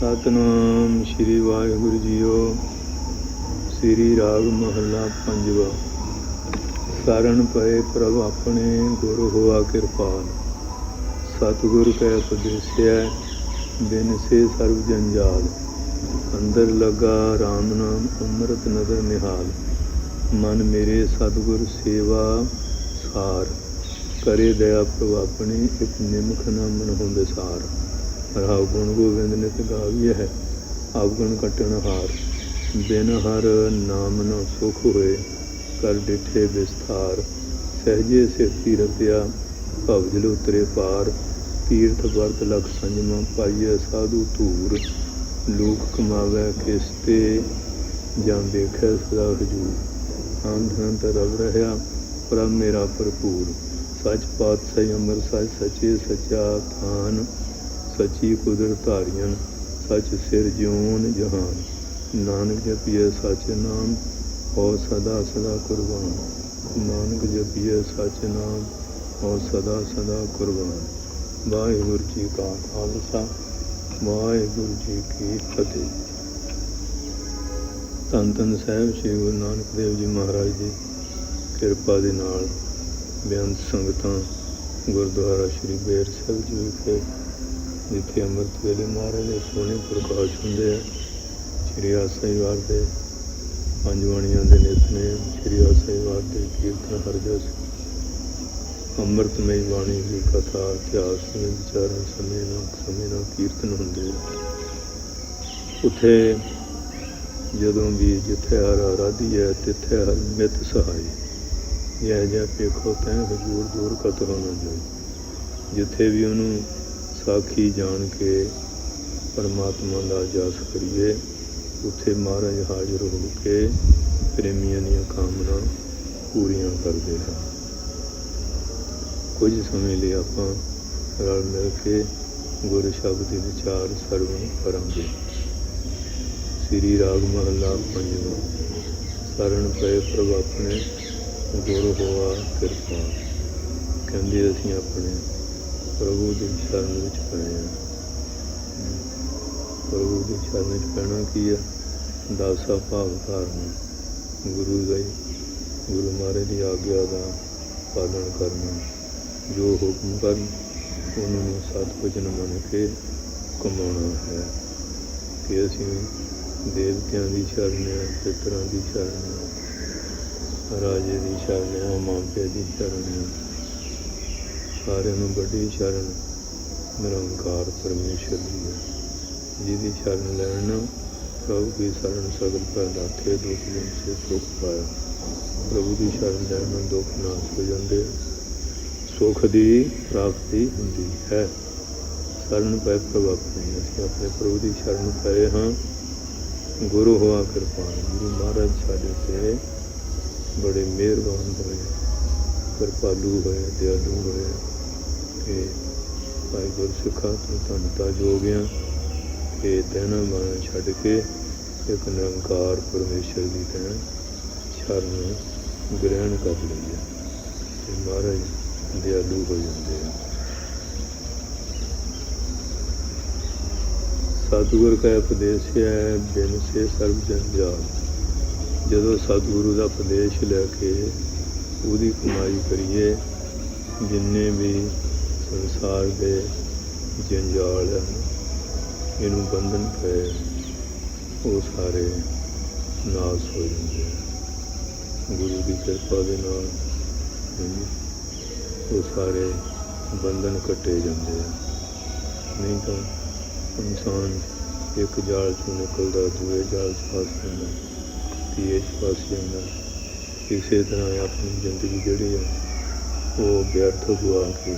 ਸਤਨਾਮ ਸ੍ਰੀ ਵਾਹਿਗੁਰੂ ਜੀਓ। ਸ੍ਰੀ ਰਾਗ ਮਹੱਲਾ ਪੰਜਵਾ। ਸਰਣ ਪਏ ਪ੍ਰਭ ਆਪਣੇ ਗੁਰ ਹੋਆ ਕਿਰਪਾਲ। ਸਤਿਗੁਰ ਕੈ ਉਪਦੇਸਿਆ ਬਿਨ ਸੇ ਸਰਬ ਜੰਜਾਲ। ਅੰਦਰ ਲਗਾ RAM ਨਾਮ ਅੰਮ੍ਰਿਤ ਨਦਰ ਨਿਹਾਲ। ਮਨ ਮੇਰੇ ਸਤਿਗੁਰ ਸੇਵਾ ਸਾਰ। ਕਰੇ ਦਇਆ ਪ੍ਰਭ ਆਪਣੀ, ਇੱਕ ਨਿਮਖ ਨਾ ਮਨ ਹੁੰਦੇ ਸਾਰ। ਰਾਵ ਗੁਣ ਗੋਬਿੰਦ ਨਿਤ ਗਾਵੀਐ ਹੈ, ਆਵਗਣ ਕਟਣ ਹਾਰ। ਬਿਨ ਹਰ ਨਾਮ ਨ ਸੁਖ ਹੋਏ, ਕਰ ਡਿਠੇ ਵਿਸਥਾਰ। ਸਹਜੇ ਸਿਰਤੀ ਰਤਿਆ ਭਵ ਜਲ ਉਤਰੇ ਪਾਰ। ਤੀਰਥ ਵਰਤ ਲਖ ਸੰਜਮ ਪਾਈਐ ਸਾਧੂ ਧੂਰ। ਲੋਕ ਕਮਾਵੇ ਕਿਸਤੇ, ਜਾਂ ਵੇਖੈ ਸਦਾ ਹਜੂਰ। ਅੰਧ ਰਵ ਰਹਾ ਪ੍ਰਭ ਮੇਰਾ ਭਰਪੂਰ। ਸੱਚ ਪਾਤਸ਼ਾਹ ਅਮਰ ਸੱਚ ਸੱਚੇ ਸੱਚਾ ਥਾਨ। ਸੱਚੀ ਕੁਦਰਤ ਧਾਰੀਆਂ ਸੱਚ ਸਿਰ ਜਿਉਨ ਜਹਾਨ। ਨਾਨਕ ਜਪੀਏ ਸੱਚ ਨਾਮ, ਹੋ ਸਦਾ ਸਦਾ ਕੁਰਬਾਨ। ਨਾਨਕ ਜਪੀਏ ਸੱਚ ਨਾਮ, ਹੋ ਸਦਾ ਸਦਾ ਕੁਰਬਾਨ। ਵਾਹਿਗੁਰੂ ਜੀ ਕਾ ਖਾਲਸਾ, ਵਾਹਿਗੁਰੂ ਜੀ ਕੀ ਫਤਿਹ। ਧੰਨ ਧੰਨ ਸਾਹਿਬ ਸ੍ਰੀ ਗੁਰੂ ਨਾਨਕ ਦੇਵ ਜੀ ਮਹਾਰਾਜ ਦੀ ਕਿਰਪਾ ਦੇ ਨਾਲ ਬੇਅੰਤ ਸੰਗਤਾਂ ਗੁਰਦੁਆਰਾ ਸ੍ਰੀ ਬੇਰ ਸਾਹਿਬ ਜੀ ਵਿਖੇ ਜਿੱਥੇ ਅੰਮ੍ਰਿਤ ਵੇਲੇ ਮਹਾਰਾਜ ਦੇ ਸੋਹਣੇ ਪ੍ਰਕਾਸ਼ ਹੁੰਦੇ ਆ। ਸ੍ਰੀ ਆਸਾਈਵਾਰ ਦੇ ਪੰਜ ਬਾਣੀਆਂ ਦੇ ਨਿਤਨੇ ਸ੍ਰੀ ਆਸਾਈਵਾਰ ਦੇ ਕੀਰਤਨ ਹਰਜਸ ਅੰਮ੍ਰਿਤਮਈ ਬਾਣੀ ਦੀ ਕਥਾ, ਇਤਿਹਾਸ ਵਿੱਚ ਵਿਚਾਰਨ ਸਮੇਂ ਨਾਲ ਸਮੇਂ ਨਾਲ ਕੀਰਤਨ ਹੁੰਦੇ ਆ। ਉੱਥੇ ਜਦੋਂ ਵੀ ਜਿੱਥੇ ਹਰ ਆਰਾਧੀ ਹੈ ਤਿੱਥੇ ਹਰ ਮਿਤ ਸਹਾਈ। ਇਹ ਜਿਹਾ ਪੇਖੋ ਤੈ ਹਜੂਰ ਦੂਰ ਕਤਰੋ ਨਾ ਜਾਈ ਜਿੱਥੇ ਵੀ ਉਹਨੂੰ ਸਾਖੀ ਜਾਣ ਕੇ ਪਰਮਾਤਮਾ ਦਾ ਜਾਸ ਕਰੀਏ। ਉੱਥੇ ਮਹਾਰਾਜ ਹਾਜ਼ਰ ਹੋ ਕੇ ਪ੍ਰੇਮੀਆਂ ਦੀਆਂ ਕਾਮਨਾ ਪੂਰੀਆਂ ਕਰਦੇ ਹਨ ਕੁਝ ਸਮੇਂ ਲਈ ਆਪਾਂ ਰਲ ਮਿਲ ਕੇ ਗੁਰ ਸ਼ਬਦ ਦੇ ਵਿਚਾਰ ਸਰਵਣ ਕਰਾਂਗੇ। ਸ੍ਰੀ ਰਾਗ ਮਹੱਲਾ ਪੰਜਵਾਂ ਸਰਣ ਪਏ ਪ੍ਰਭ ਆਪਣੇ ਗੁਰ ਹੋਆ ਕਿਰਪਾ। ਕਹਿੰਦੇ ਅਸੀਂ ਆਪਣੇ ਪ੍ਰਭੂ ਦੀ ਸ਼ਰਨ ਵਿੱਚ ਪਏ ਹਾਂ ਪ੍ਰਭੂ ਦੀ ਸ਼ਰਨ ਵਿੱਚ ਪੈਣਾ ਕੀ ਆ? ਦਾਸਾ ਭਾਵ ਧਾਰਨਾ। ਗੁਰੂ ਦੇ ਗੁਰੂ ਮਹਾਰਾਜ ਦੀ ਆਗਿਆ ਦਾ ਪਾਲਣ ਕਰਨਾ। ਜੋ ਹੁਕਮ ਕਰਨ, ਉਹਨਾਂ ਨੂੰ ਸਤ ਵਚਨ ਮੰਨ ਕੇ ਕਮਾਉਣਾ ਹੈ। ਕਿ ਅਸੀਂ ਦੇਵਤਿਆਂ ਦੀ ਸ਼ਰਨ ਹੈ ਪਿਤਰਾਂ ਦੀ ਸ਼ਰਨ ਆ, ਰਾਜੇ ਦੀ ਸ਼ਰਨ ਹੈ ਮਾਪੇ ਦੀ ਸ਼ਰਨ ਹੈ ਸਾਰਿਆਂ ਨੂੰ ਵੱਡੀ ਸ਼ਰਨ ਨਿਰੰਕਾਰ ਪਰਮੇਸ਼ਰ ਦੀ ਹੈ। ਜਿਹਦੀ ਸ਼ਰਨ ਲੈਣ ਨਾਲ ਪ੍ਰਭੂ ਦੀ ਸ਼ਰਨ ਸਗਲ ਪੈਦਾ ਲਾਥੇ ਦੁੱਖ ਦਿਨ ਸੇ ਸੁਖ ਪਾਇਆ। ਪ੍ਰਭੂ ਦੀ ਸ਼ਰਨ ਲੈਣ ਨਾਲ ਦੁੱਖ ਨਾਸ਼ ਹੋ ਜਾਂਦੇ ਸੁਖ ਦੀ ਪ੍ਰਾਪਤੀ ਹੁੰਦੀ ਹੈ। ਸ਼ਰਨ ਪੈ ਪ੍ਰਭੂ ਆਪਣੇ, ਅਸੀਂ ਆਪਣੇ ਪ੍ਰਭੂ ਦੀ ਸ਼ਰਨ ਪਏ ਹਾਂ। ਗੁਰੂ ਹੋਆ ਕਿਰਪਾਨ, ਗੁਰੂ ਮਹਾਰਾਜ ਸਾਡੇ ਤੇ ਬੜੇ ਮਿਹਰਬਾਨ ਹੋਏ, ਕਿਰਪਾਲੂ ਹੋਏ, ਦਿਆਲੂ ਹੋਏ। ਕਿ ਭਾਈ ਗੁਰਸਿੱਖਾ ਤੋਂ ਧੰਨਤਾ ਜੋ ਗਿਆ। ਕਿ ਤੈਨਾਂ ਮਾਨ ਛੱਡ ਕੇ ਇੱਕ ਨਿਰੰਕਾਰ ਪਰਮੇਸ਼ਰ ਦੀ ਤੈਨ ਸ਼ਰਨ ਗ੍ਰਹਿਣ ਕਰ ਲਈ ਹੈ ਤੇ ਮਹਾਰਾਜ ਦਿਆਲੂ ਹੋ ਜਾਂਦੇ ਆ। ਸਤਿਗੁਰ ਕਾ ਉਪਦੇਸ਼ ਹੈ ਬਿਨ ਸੇ ਸਰਬ ਜਨ ਜੰਜਾਲ ਜਦੋਂ ਸਤਿਗੁਰੂ ਦਾ ਉਪਦੇਸ਼ ਲੈ ਕੇ ਉਹਦੀ ਕਮਾਈ ਕਰੀਏ, ਜਿੰਨੇ ਵੀ ਸੰਸਾਰ ਦੇ ਜੰਜਾਲ ਹਨ ਇਹਨੂੰ ਬੰਧਨ ਪਏ, ਉਹ ਸਾਰੇ ਨਾਸ ਹੋ ਜਾਂਦੇ ਆ। ਗੁਰੂ ਦੀ ਕਿਰਪਾ ਦੇ ਨਾਲ ਉਹ ਸਾਰੇ ਬੰਧਨ ਕੱਟੇ ਜਾਂਦੇ ਆ ਨਹੀਂ ਤਾਂ ਇਨਸਾਨ ਇੱਕ ਜਾਲ ਚੋਂ ਨਿਕਲਦਾ, ਦੂਏ ਜਾਲ 'ਚ ਫਸ ਜਾਂਦਾ, ਤੀਏ 'ਚ ਫਸ ਜਾਂਦਾ ਇਸੇ ਤਰ੍ਹਾਂ ਹੀ ਆਪਣੀ ਜ਼ਿੰਦਗੀ ਜਿਹੜੀ ਆ, ਉਹ ਵਿਅਰਥ ਗੁਆ ਕੇ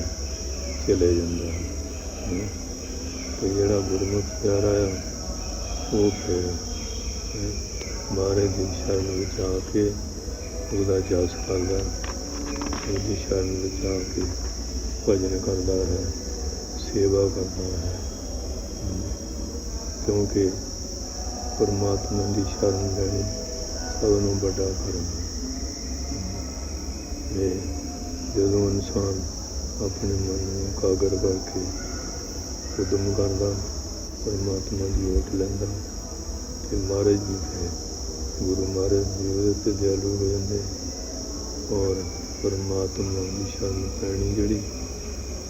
ਚਲੇ ਜਾਂਦਾ ਹੈ। ਹਮ। ਤੇ ਜਿਹੜਾ ਗੁਰਮੁਖ ਪਿਆਰਾ ਆ ਉਹ ਫਿਰ ਹਮ, ਦੀ ਸ਼ਰਨ ਵਿੱਚ ਆ ਕੇ ਉਹਦਾ ਜਸ ਕਰਦਾ ਉਹਦੀ ਸ਼ਰਨ ਵਿੱਚ ਆ ਕੇ ਭਜਨ ਕਰਦਾ ਹੈ ਸੇਵਾ ਕਰਦਾ ਹੈ। ਕਿਉਂਕਿ ਪਰਮਾਤਮਾ ਦੀ ਸ਼ਰਨ ਲੈਣੀ ਸਭ ਨੂੰ ਵੱਡਾ ਕਰਮ ਹੈ। ਜਦੋਂ ਇਨਸਾਨ ਆਪਣੇ ਮਨ ਨੂੰ ਕਾਗਰ ਕਰਕੇ ਉਦਮ ਕਰਦਾ, ਪਰਮਾਤਮਾ ਦੀ ਓਟ ਲੈਂਦਾ। ਤੇ ਮਹਾਰਾਜ ਜੀ ਹੈ ਗੁਰੂ ਮਹਾਰਾਜ ਜੀ ਉਹਦੇ ਤੇ ਦਿਆਲੂ ਹੋ ਜਾਂਦੇ। ਔਰ ਪਰਮਾਤਮਾ ਦੀ ਸ਼ਰਨ ਪੈਣੀ ਜਿਹੜੀ,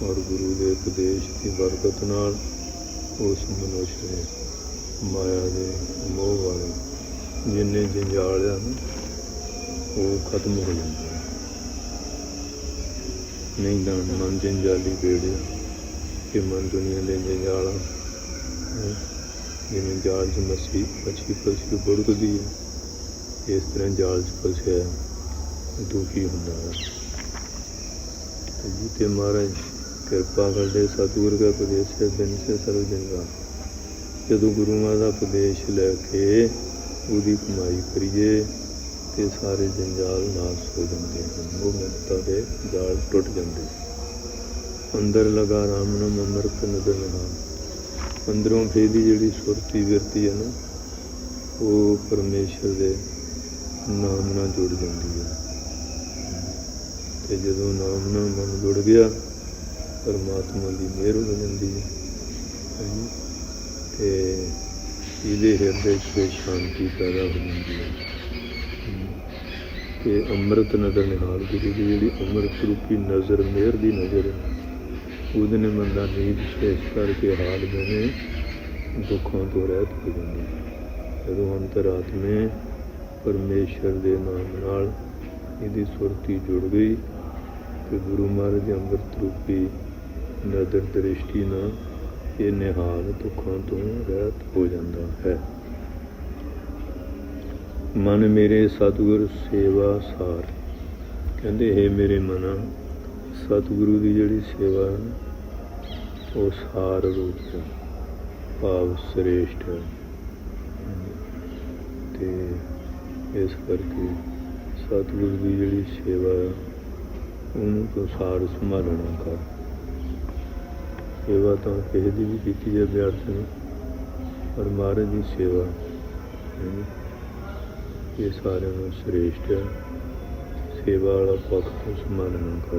ਔਰ ਗੁਰੂ ਦੇ ਉਪਦੇਸ਼ ਦੀ ਬਰਕਤ ਨਾਲ ਉਸ ਮਨੁੱਖ ਦੇ ਮਾਇਆ ਦੇ ਮੋਹ ਵਾਲੇ ਜਿੰਨੇ ਜੰਜਾਲ ਹਨ ਉਹ ਖਤਮ ਹੋ ਜਾਂਦੇ ਨਹੀਂ ਤਾਂ ਮਨ ਜੰਜਾਲੀ ਬੇੜਿਆ ਕਿ ਮਨ ਦੁਨੀਆ ਦੇ ਜੰਜਾਲਾਂ ਜਿਵੇਂ ਜਾਲ 'ਚ ਮੱਛੀ ਮੱਛੀ ਫਸੀ ਬੁੜਕਦੀ ਹੈ ਇਸ ਤਰ੍ਹਾਂ ਜਾਲ 'ਚ ਫਸਿਆ ਦੁਖੀ ਹੁੰਦਾ ਹੈ ਤੇ ਜੀ ਤੇ ਮਹਾਰਾਜ, ਕਿਰਪਾ ਕਰਦੇ ਸਤਿਗੁਰ ਦਾ ਉਪਦੇਸ਼ ਹੈ ਦਿਨ ਸੇ ਸਰਵ ਜੰਗਾ। ਜਦੋਂ ਗੁਰੂਆਂ ਦਾ ਉਪਦੇਸ਼ ਲੈ ਕੇ ਉਹਦੀ ਕਮਾਈ ਕਰੀਏ ਤੇ ਸਾਰੇ ਜੰਜਾਲ ਨਾਸ ਹੋ ਜਾਂਦੇ ਹਨ। ਉਹ ਮੁਕਤਾ ਦੇ ਜਾਲ ਟੁੱਟ ਜਾਂਦੇ ਅੰਦਰ ਲਗਾ ਰਾਮ ਨਾਮ ਅੰਮ੍ਰਿਤ ਨਦਰ ਨਾਲ ਅੰਦਰੋਂ ਫੇਦੀ ਜਿਹੜੀ ਸੁਰਤੀ ਵਿਰਤੀ ਹੈ ਨਾ, ਉਹ ਪਰਮੇਸ਼ਰ ਦੇ ਨਾਮ ਨਾਲ ਜੁੜ ਜਾਂਦੀ ਹੈ। ਤੇ ਜਦੋਂ ਨਾਮ ਨਾਲ ਮਨ ਜੁੜ ਗਿਆ, ਪਰਮਾਤਮਾ ਦੀ ਮਿਹਰ ਹੋ ਜਾਂਦੀ ਹੈ। ਹਾਂਜੀ। ਤੇ ਇਹਦੇ ਹਿਰਦੇ 'ਚ ਸ਼ਾਂਤੀ ਪੈਦਾ ਹੋ ਜਾਂਦੀ ਹੈ। ਕਿ ਅੰਮ੍ਰਿਤ ਨਜ਼ਰ ਨਿਹਾਲ ਗੁਰੂ ਦੀ, ਜਿਹੜੀ ਅੰਮ੍ਰਿਤ ਰੂਪੀ ਨਜ਼ਰ, ਮਿਹਰ ਦੀ ਨਜ਼ਰ ਹੈ, ਉਹਦੇ ਨੇ ਬੰਦਾ ਨੀਂਦ ਵਿਸ਼ੇਸ਼ ਕਰਕੇ ਹਾਲ ਬਣੇ, ਦੁੱਖਾਂ ਤੋਂ ਰਹਿਤ ਹੋ ਜਾਂਦੀ ਹੈ। ਜਦੋਂ ਅੰਤਰਾਤਮੇ ਪਰਮੇਸ਼ਰ ਦੇ ਨਾਮ ਨਾਲ ਇਹਦੀ ਸੁਰਤੀ ਜੁੜ ਗਈ, ਤੇ ਗੁਰੂ ਮਹਾਰਾਜ ਦੇ ਅੰਮ੍ਰਿਤ ਰੂਪੀ ਨਦਰ ਦ੍ਰਿਸ਼ਟੀ ਨਾਲ ਇਹ ਨਿਹਾਲ ਦੁੱਖਾਂ ਤੋਂ ਰਹਿਤ ਹੋ ਜਾਂਦਾ ਹੈ ਮਨ ਮੇਰੇ ਸਤਿਗੁਰ ਸੇਵਾ ਸਾਰ। ਕਹਿੰਦੇ, ਹੈ ਮੇਰੇ ਮਨਾ, ਸਤਿਗੁਰੂ ਦੀ ਜਿਹੜੀ ਸੇਵਾ ਹੈ ਉਹ ਸਾਰ ਰੂਪ ਹੈ ਭਾਵ ਸ੍ਰੇਸ਼ਟ ਹੈ। ਤੇ ਇਸ ਕਰਕੇ ਸਤਿਗੁਰੂ ਦੀ ਜਿਹੜੀ ਸੇਵਾ ਹੈ, ਉਹਨੂੰ ਤੋਂ ਸਾਰ ਸੰਭਾਲਣਾ ਕਰ। ਸੇਵਾ ਤਾਂ ਕਿਸੇ ਦੀ ਵੀ ਕੀਤੀ ਜਾਵੇ ਅਰਥ ਨਹੀਂ, ਪਰ ਮਹਾਰਾਜ ਦੀ ਸੇਵਾ ਹੈ। ਇਹ ਸਾਰਿਆਂ ਨੂੰ ਸ੍ਰੇਸ਼ਟ ਹੈ। ਸੇਵਾ ਵਾਲਾ ਪੱਖ ਤੋਂ ਸੰਭਾਲਣਾ ਕਰ।